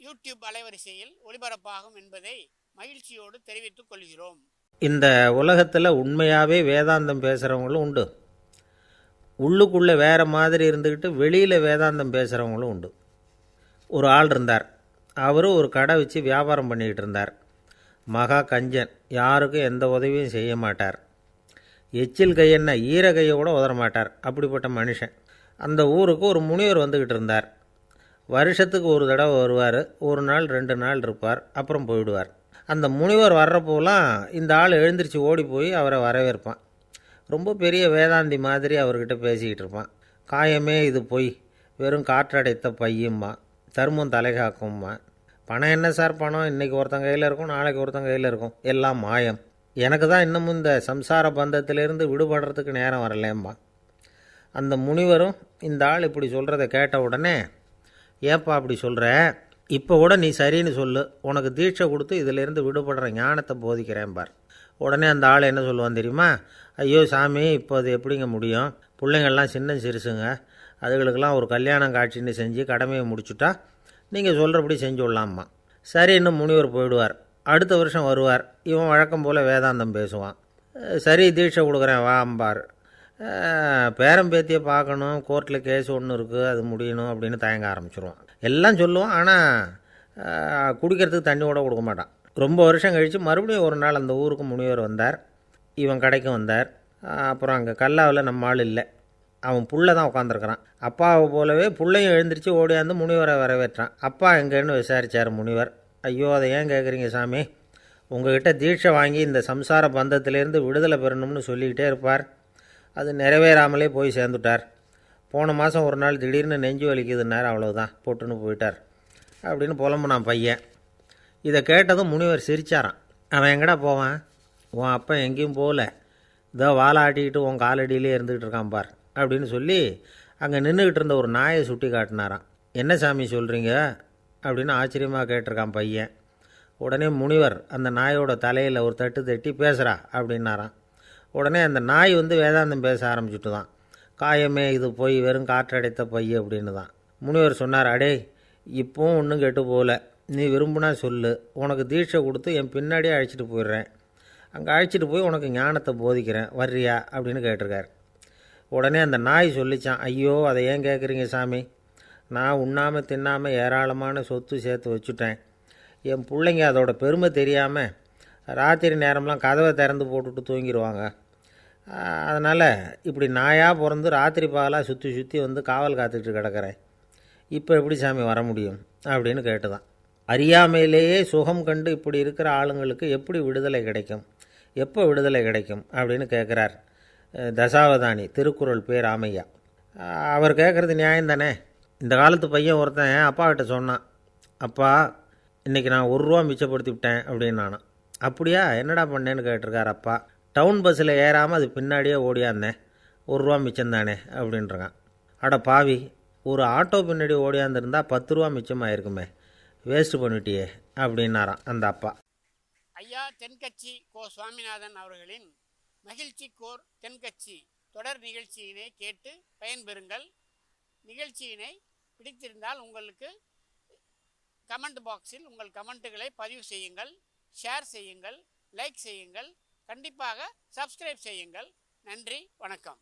YouTube அலைவரிசையில் ஒளிபரப்பாகும் என்பதை மகிழ்ச்சியோடு தெரிவித்துக் கொள்கிறோம். இந்த உலகத்தில் உண்மையாகவே வேதாந்தம் பேசுகிறவங்களும் உண்டு. உள்ளுக்குள்ளே வேறு மாதிரி இருந்துக்கிட்டு வெளியில் வேதாந்தம் பேசுகிறவங்களும் உண்டு. ஒரு ஆள் இருந்தார். அவரும் ஒரு கடை வச்சு வியாபாரம் பண்ணிக்கிட்டு இருந்தார். மகா கஞ்சன் யாருக்கும் எந்த உதவியும் செய்ய மாட்டார். எச்சில் கையென்ன ஈர கையை கூட உதற மாட்டார். அப்படிப்பட்ட மனுஷன். அந்த ஊருக்கு ஒரு முனிவர் வந்துக்கிட்டு இருந்தார். வருஷத்துக்கு ஒரு தடவை வருவார் ஒரு நாள் ரெண்டு நாள் இருப்பார் அப்புறம் போயிடுவார். அந்த முனிவர் வர்றப்போலாம் இந்த ஆள் எழுந்திரிச்சு ஓடி போய் அவரை வரவேற்பான். ரொம்ப பெரிய வேதாந்தி மாதிரி அவர்கிட்ட பேசிக்கிட்டு இருப்பான். காயமே இது பொய் வெறும் காற்றடைத்த பையும்மா தர்மம் தலைகாக்கும்மா பணம் என்ன சார் பணம்? இன்றைக்கி ஒருத்தன் கையில் இருக்கும் நாளைக்கு ஒருத்தன் கையில் இருக்கும். எல்லாம் மாயம். எனக்கு தான் இன்னமும் இந்த சம்சார பந்தத்திலிருந்து விடுபடுறதுக்கு நேரம் வரலேம்மா. அந்த முனிவரும் இந்த ஆள் இப்படி சொல்கிறத கேட்ட உடனே ஏப்பா அப்படி சொல்கிற இப்போ கூட நீ சரின்னு சொல்லு. உனக்கு தீட்சை கொடுத்து இதிலேருந்து விடுபடுற ஞானத்தை போதிக்கிறேன் பார். உடனே அந்த ஆள் என்ன சொல்லுவான் தெரியுமா? ஐயோ சாமி இப்போ அது எப்படிங்க முடியும்? பிள்ளைங்கள்லாம் சின்ன சிறுசுங்க. அதுகளுக்கெல்லாம் ஒரு கல்யாணம் காட்சின்னு செஞ்சு கடமையை முடிச்சுட்டா நீங்கள் சொல்கிறபடி செஞ்சு விடலாம்மா. சரி இன்னும் முனிவர் போயிடுவார். அடுத்த வருஷம் வருவார். இவன் வழக்கம் போல் வேதாந்தம் பேசுவான். சரி தீட்சை கொடுக்குறேன் வா அம்பார். பேரம் பேத்தியை பார்க்கணும் கோர்ட்டில் கேஸ் ஒன்று இருக்குது அது முடியணும் அப்படின்னு தயங்க ஆரம்பிச்சிருவான் எல்லாம் சொல்லுவான் ஆனால் குடிக்கிறதுக்கு தண்ணி கூட கொடுக்க மாட்டான். ரொம்ப வருஷம் கழித்து மறுபடியும் ஒரு நாள் அந்த ஊருக்கு முனிவர் வந்தார். இவன் கடைக்கு வந்தார். அப்புறம் அங்கே கல்லாவில் நம்ம ஆள் இல்லை. அவன் புள்ள தான் உட்காந்துருக்கிறான் அப்பாவை போலவே பிள்ளையும் எழுந்திரிச்சு ஓடியாந்து முனிவரை வரவேற்றான். அப்பா எங்கேன்னு விசாரிச்சார் முனிவர். ஐயோ அதை ஏன் கேட்குறீங்க சாமி? உங்ககிட்ட தீட்சை வாங்கி இந்த சம்சார பந்தத்திலேருந்து விடுதலை பெறணும்னு சொல்லிக்கிட்டே இருப்பார். அது நிறைவேறாமலே போய் சேர்ந்துட்டார். போன மாதம் ஒரு நாள் திடீர்னு நெஞ்சு வலிக்குதுன்னார் அவ்வளோதான் போட்டுன்னு போயிட்டார். அப்படின்னு புலம்புனான் பையன். இதை கேட்டதும் முனிவர் சிரிச்சாரான் அவன் எங்கடா போவான்? உன் அப்பா எங்கேயும் போகல. இதோ வாழை ஆட்டிக்கிட்டு உன் காலடியிலே இருந்துக்கிட்டு இருக்கான் பார் அப்படின்னு சொல்லி அங்கே நின்றுக்கிட்டு இருந்த ஒரு நாயை சுட்டி காட்டினாராம். என்ன சாமி சொல்கிறீங்க அப்படின்னு ஆச்சரியமாக கேட்டிருக்கான் பையன். உடனே முனிவர் அந்த நாயோட தலையில் ஒரு தட்டு தட்டி பேசுகிறா அப்படின்னாராம். உடனே அந்த நாய் வந்து வேதாந்தம் பேச ஆரம்பிச்சுட்டு தான் காயமே இது போய் வெறும் காற்றடைத்த பை அப்படின்னு தான் முனிவர் சொன்னார் அடே இப்போவும் ஒன்றும் கெட்டு போகல. நீ விரும்புனா சொல்லு. உனக்கு தீட்சை கொடுத்து என் பின்னாடியே அழைச்சிட்டு போயிடுறேன். அங்கே அழைச்சிட்டு போய் உனக்கு ஞானத்தை போதிக்கிறேன். வர்றியா? அப்படின்னு கேட்டிருக்கார். உடனே அந்த நாய் சொல்லிச்சான் ஐயோ அதை ஏன் கேட்குறீங்க சாமி? நான் உண்ணாமல் தின்னாமல் ஏராளமான சொத்து சேர்த்து வச்சுட்டேன். என் பிள்ளைங்க அதோட பெருமை தெரியாமல் ராத்திரி நேரம்லாம் கதவை திறந்து போட்டுட்டு தூங்கிடுவாங்க அதனால் இப்படி நாயாக பிறந்து ராத்திரி பகலாக சுற்றி சுற்றி வந்து காவல் காத்துட்டு கிடக்கிறேன். இப்போ எப்படி சாமி வர முடியும்? அப்படின்னு கேட்டுதான். அறியாமையிலேயே சுகம் கண்டு இப்படி இருக்கிற ஆளுங்களுக்கு எப்படி விடுதலை கிடைக்கும்? எப்போ விடுதலை கிடைக்கும்? அப்படின்னு கேட்குறார் தசாவதானி திருக்குறள் பேர் ஆமையா. அவர் கேட்குறது நியாயம் தானே இந்த காலத்து பையன் ஒருத்தன் அப்பாக்கிட்ட சொன்னான் அப்பா இன்றைக்கி நான் ஒரு ரூபா மிச்சப்படுத்தி விட்டேன் அப்படின்னு நானான் அப்படியா? என்னடா பண்ணேன்னு கேட்டிருக்கார் அப்பா. டவுன் பஸ்ஸில் ஏறாமல் அது பின்னாடியே ஓடியாந்தேன் ஒரு ரூபா மிச்சம் தானே அப்படின்றான். அட பாவி ஒரு ஆட்டோ பின்னாடி ஓடியாந்துருந்தா பத்து ரூபா மிச்சமாயிருக்குமே வேஸ்ட் பண்ணிட்டியே அப்படின்னாராம் அந்த அப்பா. ஐயா தென்கட்சி கோ சுவாமிநாதன் அவர்களின் மகிழ்ச்சி கோர் தென்கட்சி தொடர் நிகழ்ச்சியினை கேட்டு பயன்பெறுங்கள். நிகழ்ச்சியினை பிடித்திருந்தால் உங்களுக்கு கமெண்ட் பாக்ஸில் உங்கள் கமெண்ட்டுகளை பதிவு செய்யுங்கள். ஷேர் செய்யுங்கள் லைக் செய்யுங்கள் கண்டிப்பாக சப்ஸ்கிரைப் செய்யுங்கள். நன்றி வணக்கம்.